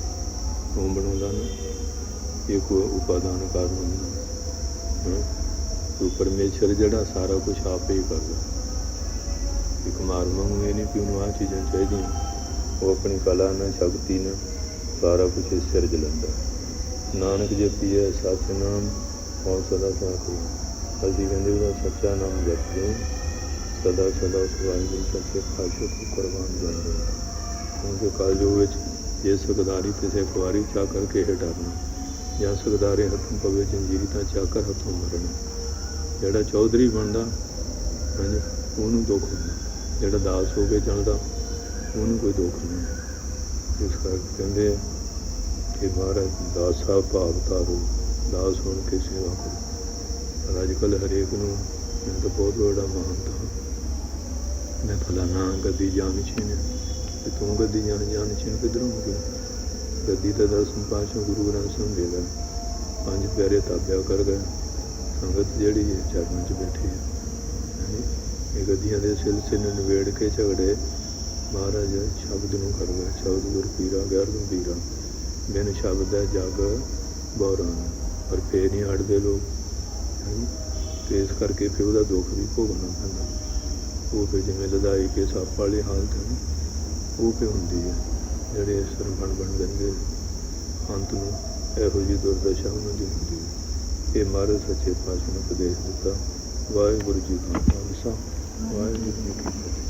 ਉਹ ਬਣਾਉਂਦਾ ਨਾ। ਇਹ ਕੋ ਉਪਾਦਾਨ ਕਾਰਨ ਹੁੰਦਾ। ਹੈ? ਉਹ ਪਰਮੇਸ਼ਰ ਜਿਹੜਾ ਸਾਰਾ ਕੁਝ ਆਪੇ ਹੀ ਕਰਦਾ। ਇੱਕ ਮਾਰਮਾ ਨੂੰ ਇਹ ਨਹੀਂ ਕਿ ਉਹਨੂੰ ਆਹ ਚੀਜ਼ਾਂ ਚਾਹੀਦੀਆਂ। ਉਹ ਆਪਣੀ ਕਲਾ ਨਾਲ ਸ਼ਕਤੀ ਨਾਲ ਸਾਰਾ ਕੁਝ ਹੀ ਸਿਰਜ ਲੈਂਦਾ। ਨਾਨਕ ਜਪੀਐ ਸੱਚ ਨਾਮ ਔਰ ਸਦਾ ਸਾਥੀ ਅਸੀਂ ਕਹਿੰਦੇ ਉਹਦਾ ਸੱਚਾ ਨਾਮ ਜਪਦੇ ਸਦਾ ਸਦਾ ਉਸ ਵਾਹਿਗੁਰੂ ਸੱਚੇ ਪਾਤਸ਼ਾਹ ਕੁਰਬਾਨ ਜਾਂਦੇ ਕਿਉਂਕਿ ਕਾਲਜੋਗ ਵਿੱਚ ਜੇ ਸੁਖਦਾਰੀ ਕਿਸੇ ਕੁਆਰੀ ਚਾ ਕਰਕੇ ਹੀ ਡਰਨਾ, ਜਾਂ ਸੁਖਦਾਰੇ ਹੱਥੋਂ ਪਵੇ ਜੰਜੀਰੀ ਤਾਂ ਚਾਕਰ ਹੱਥੋਂ ਮਰਨਾ। ਜਿਹੜਾ ਚੌਧਰੀ ਬਣਦਾ, ਹਾਂਜੀ, ਉਹਨੂੰ ਦੁੱਖ ਹੁੰਦਾ। ਜਿਹੜਾ ਦਾਸ ਹੋ ਕੇ ਚੱਲਦਾ, ਉਹਨੂੰ ਕੋਈ ਦੁੱਖ ਨਹੀਂ। ਇਸ ਕਰਕੇ ਕਹਿੰਦੇ ਆ ਕਿ ਮਹਾਰਾਜ, ਦਾਸ ਸਾਹਿਬ ਭਾਵਤਾ ਹੋ, ਦਾਸ ਹੋਣ ਕੇ ਸੇਵਾ ਕਰੋ। ਪਰ ਅੱਜ ਕੱਲ੍ਹ ਹਰੇਕ ਨੂੰ ਮੈਂ ਤਾਂ ਬਹੁਤ ਵੱਡਾ ਮਹਾਨਤਾ ਹਾਂ। ਮੈਂ ਫਲਾਣਾ ਗੱਦੀ ਜਾਣ ਛੀਨੇ ਤੇ ਤੂੰ ਗੱਦੀ ਜਾਣ ਜਾਣ ਛੀਨ ਕਿਧਰੋਂ ਹੋ ਗੱਦੀ ਤਾਂ ਦਸਮ ਪਾਤਸ਼ਾਹ ਗੁਰੂ ਗ੍ਰੰਥ ਸਾਹਿਬ ਦੇ ਗਏ। ਪੰਜ ਪਿਆਰੇ ਤਾਬਿਆ ਕਰ ਗਏ। ਸੰਗਤ ਜਿਹੜੀ ਹੈ ਚਰਨਾਂ 'ਚ ਬੈਠੀ ਹੈ। ਇਹ ਗੱਦੀਆਂ ਦੇ ਸਿਲਸਿਲੇ ਨੂੰ ਨਿਬੇੜ ਕੇ ਝਗੜੇ ਮਹਾਰਾਜ ਸ਼ਬਦ ਨੂੰ ਕਰ ਗਏ। ਸ਼ਬਦ ਗੁਰ ਪੀਰਾ ਨੂੰ ਪੀਰਾ। ਬਿਨ ਸ਼ਬਦ ਹੈ ਜਗ ਬੌਰਾਨ। ਪਰ ਫੇਰ ਨਹੀਂ ਹਟਦੇ ਲੋਕ। ਹਾਂਜੀ। ਤੇ ਇਸ ਕਰਕੇ ਫਿਰ ਉਹਦਾ ਦੁੱਖ ਵੀ ਭੋਗਣਾ ਪੈਂਦਾ। ਉਹ ਫਿਰ ਜਿਵੇਂ ਲਦਾਈ ਕੇ ਸੱਪ ਵਾਲੀ ਹਾਲਤ ਹੈ ਉਹ ਫਿਰ ਹੁੰਦੀ ਹੈ, ਜਿਹੜੇ ਸਰਬਣ ਬਣ ਬਣ ਜਾਂਦੇ ਅੰਤ ਨੂੰ ਇਹੋ ਜਿਹੀ ਦੁਰਦਸ਼ਾ ਉਹਨਾਂ ਦੀ ਹੁੰਦੀ ਹੈ। ਇਹ ਮਹਾਰਾਜ ਸੱਚੇ ਪਾਤਸ਼ਾਹ ਨੇ ਉਪਦੇਸ਼ ਦਿੱਤਾ। ਵਾਹਿਗੁਰੂ ਜੀ ਕਾ ਖਾਲਸਾ, ਵਾਹਿਗੁਰੂ ਜੀ ਕੀ ਫਤਿਹ।